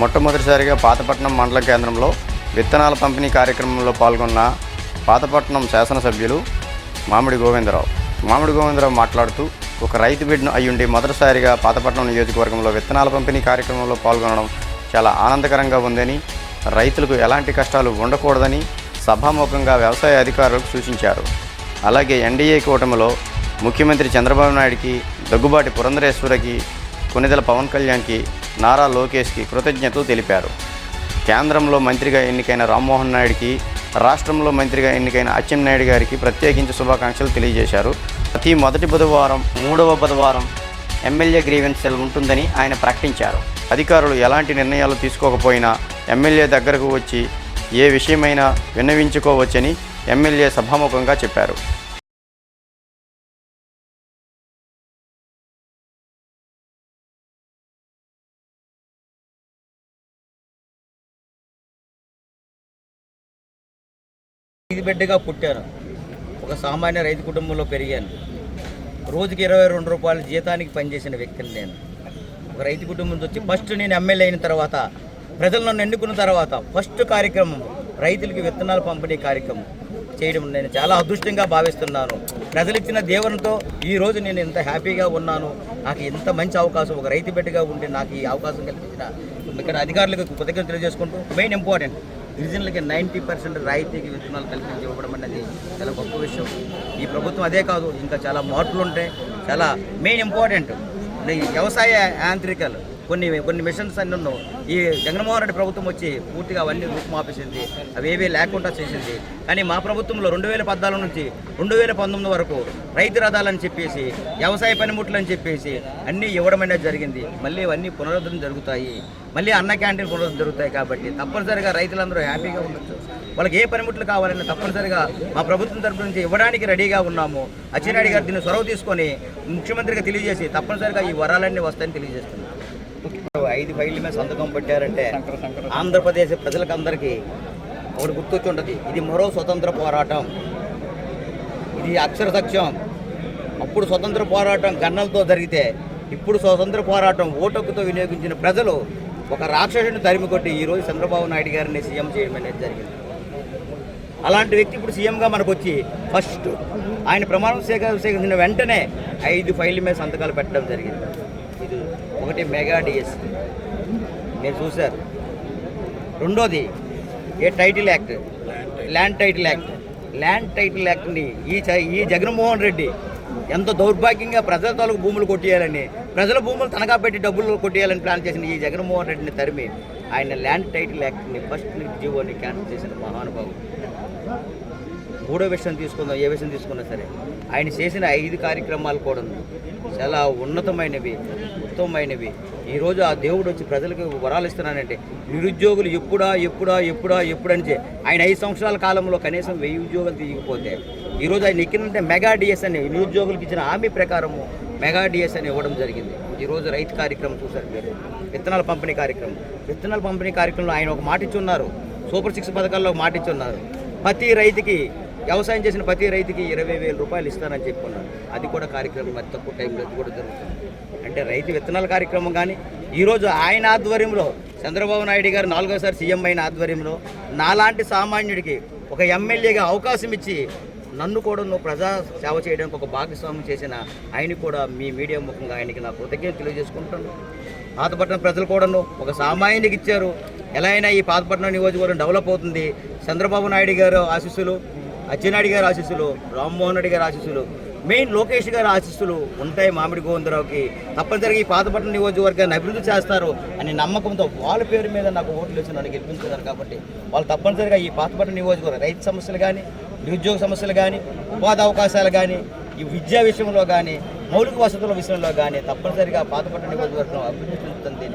మొట్టమొదటిసారిగా పాతపట్నం మండల కేంద్రంలో విత్తనాల పంపిణీ కార్యక్రమంలో పాల్గొన్న పాతపట్నం శాసనసభ్యులు మామిడి గోవిందరావు. మామిడి గోవిందరావు మాట్లాడుతూ ఒక రైతు బిడ్డను అయ్యుండి మొదటిసారిగా పాతపట్నం నియోజకవర్గంలో విత్తనాల పంపిణీ కార్యక్రమంలో పాల్గొనడం చాలా ఆనందకరంగా ఉందని రైతులకు ఎలాంటి కష్టాలు ఉండకూడదని సభాముఖంగా వ్యవసాయ అధికారులకు సూచించారు. అలాగే ఎన్డీఏ కూటమిలో ముఖ్యమంత్రి చంద్రబాబు నాయుడికి దగ్గుబాటి పురంధరేశ్వరికి కొనిదెల పవన్ కళ్యాణ్కి నారా లోకేష్కి కృతజ్ఞతలు తెలిపారు. కేంద్రంలో మంత్రిగా ఎన్నికైన రామ్మోహన్ నాయుడికి రాష్ట్రంలో మంత్రిగా ఎన్నికైన అచ్చెన్నాయుడు గారికి ప్రత్యేకించి శుభాకాంక్షలు తెలియజేశారు. ప్రతి మొదటి బుధవారం మూడవ బుధవారం ఎమ్మెల్యే గ్రీవెన్స్ సెల్ ఉంటుందని ఆయన ప్రకటించారు. అధికారులు ఎలాంటి నిర్ణయాలు తీసుకోకపోయినా ఎమ్మెల్యే దగ్గరకు వచ్చి ఏ విషయమైనా విన్నవించుకోవచ్చని ఎమ్మెల్యే సభాముఖంగా చెప్పారు. ఇది బిడ్డగా పుట్టాను ఒక సామాన్య రైతు కుటుంబంలో పెరిగాను. రోజుకి ఇరవై రెండు రూపాయల జీతానికి పనిచేసిన వ్యక్తిని నేను. ఒక రైతు కుటుంబం వచ్చి ఫస్ట్ నేను ఎమ్మెల్యే అయిన తర్వాత ప్రజలు నన్ను ఎన్నుకున్న తర్వాత ఫస్ట్ కార్యక్రమం రైతులకి విత్తనాలు పంపిణీ కార్యక్రమం చేయడం నేను చాలా అదృష్టంగా భావిస్తున్నాను. ప్రజలు ఇచ్చిన దేవునితో ఈ రోజు నేను ఇంత హ్యాపీగా ఉన్నాను. నాకు ఇంత మంచి అవకాశం ఒక రైతు బిడ్డగా ఉండి నాకు ఈ అవకాశం కల్పించిన ఇక్కడ అధికారులకు కృతజ్ఞతలు తెలియజేసుకుంటూ మెయిన్ ఇంపార్టెంట్ గిరిజనులకి నైంటీ పర్సెంట్ రాయితీకి విత్తనాలు కల్పించి ఇవ్వడం అనేది చాలా గొప్ప విషయం. ఈ ప్రభుత్వం అదే కాదు ఇంకా చాలా మార్పులు ఉంటాయి. చాలా మెయిన్ ఇంపార్టెంట్. ఈ వ్యవసాయ యాంత్రికలు కొన్ని కొన్ని మిషన్స్ అన్నీ ఉన్నావు. ఈ జగన్మోహన్ రెడ్డి ప్రభుత్వం వచ్చి పూర్తిగా అవన్నీ రూపుమాపేసింది. అవి ఏవీ లేకుండా చేసింది. కానీ మా ప్రభుత్వంలో రెండు వేల పద్నాలుగు నుంచి రెండు వేల పంతొమ్మిది వరకు రైతు రథాలని చెప్పేసి వ్యవసాయ పనిముట్లు అని చెప్పేసి అన్నీ ఇవ్వడం అనేది జరిగింది. మళ్ళీ ఇవన్నీ పునరుద్ధరణ జరుగుతాయి. మళ్ళీ అన్న క్యాంటీన్ పునరుద్ధరణ జరుగుతాయి కాబట్టి తప్పనిసరిగా రైతులందరూ హ్యాపీగా ఉండొచ్చు. వాళ్ళకి ఏ పనిముట్లు కావాలన్నా తప్పనిసరిగా మా ప్రభుత్వం తరపు నుంచి ఇవ్వడానికి రెడీగా ఉన్నాము. అచ్చెన్నాయుడు గారు దీన్ని చొరవ తీసుకొని ముఖ్యమంత్రిగా తెలియజేసి తప్పనిసరిగా ఈ వరాలన్నీ వస్తాయని తెలియజేస్తున్నాం. ఐదు ఫైళ్ళ మీద సంతకం పెట్టారంటే ఆంధ్రప్రదేశ్ ప్రజలకందరికీ ఒకటి గుర్తొచ్చి ఉంటుంది ఇది మరో స్వతంత్ర పోరాటం. ఇది అక్షర సత్యం. అప్పుడు స్వతంత్ర పోరాటం గన్నలతో జరిగితే ఇప్పుడు స్వతంత్ర పోరాటం ఓటకుతో వినియోగించిన ప్రజలు ఒక రాక్షసుని తరిమి కొట్టి ఈరోజు చంద్రబాబు నాయుడు గారిని సీఎం చేయడం అనేది జరిగింది. అలాంటి వ్యక్తి ఇప్పుడు సీఎంగా మనకు వచ్చి ఫస్ట్ ఆయన ప్రమాణం స్వీకరించిన వెంటనే ఐదు ఫైళ్ళ మీద సంతకాలు పెట్టడం జరిగింది. ఒకటి మెగా డిఎస్. మీరు చూశారు. రెండోది ఏ title act? Land title act. Land title యాక్ట్ని ఈ ఈ జగన్మోహన్ రెడ్డి ఎంత దౌర్భాగ్యంగా ప్రజల తాలూకు భూములు కొట్టేయాలని ప్రజల భూములు తనఖా పెట్టి డబ్బులు కొట్టేయాలని ప్లాన్ చేసిన ఈ జగన్మోహన్ రెడ్డిని తరిమి ఆయన ల్యాండ్ టైటిల్ యాక్ట్ని ఫస్ట్ జీవోని క్యాన్సిల్ చేసిన మహానుభావుడు. మూడో విషయం తీసుకుందాం ఏ విషయం తీసుకున్నా సరే. ఆయన చేసిన ఐదు కార్యక్రమాలు కూడా చాలా ఉన్నతమైనవి ఉత్తమమైనవి. ఈరోజు ఆ దేవుడు వచ్చి ప్రజలకు వరాలు ఇస్తున్నానంటే నిరుద్యోగులు ఎప్పుడా ఎప్పుడా ఎప్పుడా ఎప్పుడని ఆయన ఐదు సంవత్సరాల కాలంలో కనీసం వెయ్యి ఉద్యోగాలు తీయకపోతే ఈరోజు ఆయన ఎక్కినంటే మెగా డిఎస్ అని నిరుద్యోగులకు ఇచ్చిన హామీ ప్రకారము మెగా డిఎస్ అని ఇవ్వడం జరిగింది. ఈరోజు రైతు కార్యక్రమం చూశారు మీరు. విత్తనాల పంపిణీ కార్యక్రమం. విత్తనాల పంపిణీ కార్యక్రమంలో ఆయన ఒక మాట ఇచ్చున్నారు సూపర్ సిక్స్ పథకాల్లో ఒక మాట ఇచ్చున్నారు ప్రతి రైతుకి వ్యవసాయం చేసిన ప్రతి రైతుకి ఇరవై వేల రూపాయలు ఇస్తానని చెప్పుకున్నారు. అది కూడా కార్యక్రమం అతి తక్కువ టైంలో అది కూడా జరుగుతుంది. అంటే రైతు విత్తనాల కార్యక్రమం కానీ ఈరోజు ఆయన ఆధ్వర్యంలో చంద్రబాబు నాయుడు గారు నాలుగోసారి సీఎం అయిన ఆధ్వర్యంలో నాలాంటి సామాన్యుడికి ఒక ఎమ్మెల్యేగా అవకాశం ఇచ్చి నన్ను కూడా నువ్వు ప్రజా సేవ చేయడానికి ఒక భాగస్వామ్యం చేసిన ఆయన కూడా మీ మీడియా ముఖంగా ఆయనకి నా కృతజ్ఞత తెలియజేసుకుంటాను పాతపట్నం ప్రజలు కూడాను ఒక సామాన్యునికి ఇచ్చారు. ఎలా అయినా ఈ పాతపట్నం నియోజకవర్గం డెవలప్ అవుతుంది. చంద్రబాబు నాయుడు గారు ఆశీస్సులు అచ్చెన్నాయుడు గారి ఆశీస్సులు రామ్మోహన్ రెడ్డి గారి ఆశీస్సులు మెయిన్ లోకేష్ గారి ఆశీస్సులు ఉంటాయి మామిడి గోవిందరావుకి. తప్పనిసరిగా ఈ పాతపట్నం నియోజకవర్గాన్ని అభివృద్ధి చేస్తారు అనే నమ్మకంతో వాళ్ళ పేరు మీద నాకు ఓట్లు వేసి నన్ను గెలిపించున్నారు కాబట్టి వాళ్ళు తప్పనిసరిగా ఈ పాతపట్నం నియోజకవర్గం రైతు సమస్యలు కానీ నిరుద్యోగ సమస్యలు కానీ ఉపాధి అవకాశాలు కానీ ఈ విద్యా విషయంలో కానీ మౌలిక వసతుల విషయంలో కానీ తప్పనిసరిగా పాతపట్నం నియోజకవర్గం అభివృద్ధి చెందుతుంది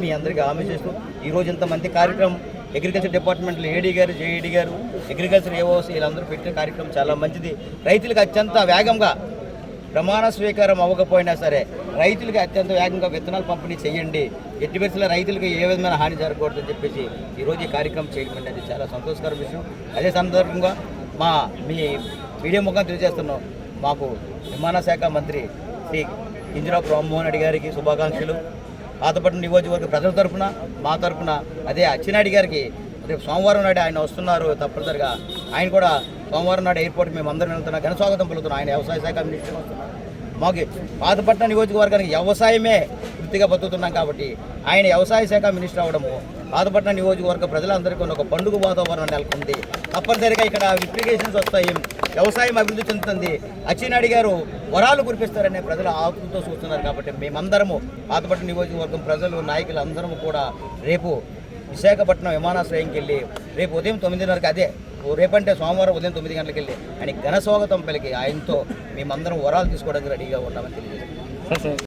మీ అందరికీ హామీ చేస్తూ ఈరోజు ఇంతమంది కార్యక్రమం అగ్రికల్చర్ డిపార్ట్మెంట్లో ఏడీ గారు జేఈడి గారు అగ్రికల్చర్ ఏఓసి వీళ్ళందరూ పెట్టిన కార్యక్రమం చాలా మంచిది. రైతులకు అత్యంత వేగంగా ప్రమాణ స్వీకారం అవ్వకపోయినా సరే రైతులకు అత్యంత వేగంగా విత్తనాలు పంపిణీ చేయండి. ఎట్టి పరిస్థితుల్లో రైతులకు ఏ విధమైన హాని జరగకూడదని చెప్పేసి ఈరోజు ఈ కార్యక్రమం చేయడం అనేది చాలా సంతోషకర విషయం. అదే సందర్భంగా మా మీ మీడియా ముఖం తెలియజేస్తున్నాం. మాకు విమానశాఖ మంత్రి శ్రీ కింజరాపు రామ్మోహన్ రెడ్డి గారికి శుభాకాంక్షలు. పాతపట్నం నియోజకవర్గ ప్రజల తరపున మా తరపున అదే అచ్చినాయుడు గారికి రేపు సోమవారం నాడు ఆయన వస్తున్నారు తప్పనిసరిగా. ఆయన కూడా సోమవారం నాడు ఎయిర్పోర్ట్ మేము అందరం వెళ్తున్నాం ఘన స్వాగతం పలుకుతున్నాం. ఆయన వ్యవసాయ శాఖ మినిస్టర్. మాకు పాతపట్నం నియోజకవర్గానికి వ్యవసాయమే వృత్తిగా బతుకుతున్నాం కాబట్టి ఆయన వ్యవసాయ శాఖ మినిస్టర్ అవడము పాతపట్నం నియోజకవర్గ ప్రజలందరికీ ఒక పండుగ వాతావరణం నెలకొంది. తప్పనిసరిగా ఇక్కడ అప్లికేషన్స్ వస్తాయి. వ్యవసాయం అభివృద్ధి చెందుతుంది. అచ్చినాడి గారు వరాలు కురిపిస్తారనే ప్రజలు ఆకులతో చూస్తున్నారు కాబట్టి మేమందరము పాతపట్నం నియోజకవర్గం ప్రజలు నాయకులు అందరము కూడా రేపు విశాఖపట్నం విమానాశ్రయంకి వెళ్ళి రేపు ఉదయం తొమ్మిదిన్నరకు అదే ఓ రేపంటే సోమవారం ఉదయం తొమ్మిది గంటలకు వెళ్ళి ఆయన ఘన స్వాగతం పలికి ఆయనతో మేమందరం వరాలు తీసుకోవడానికి రెడీగా ఉన్నామని తెలియజేస్తాం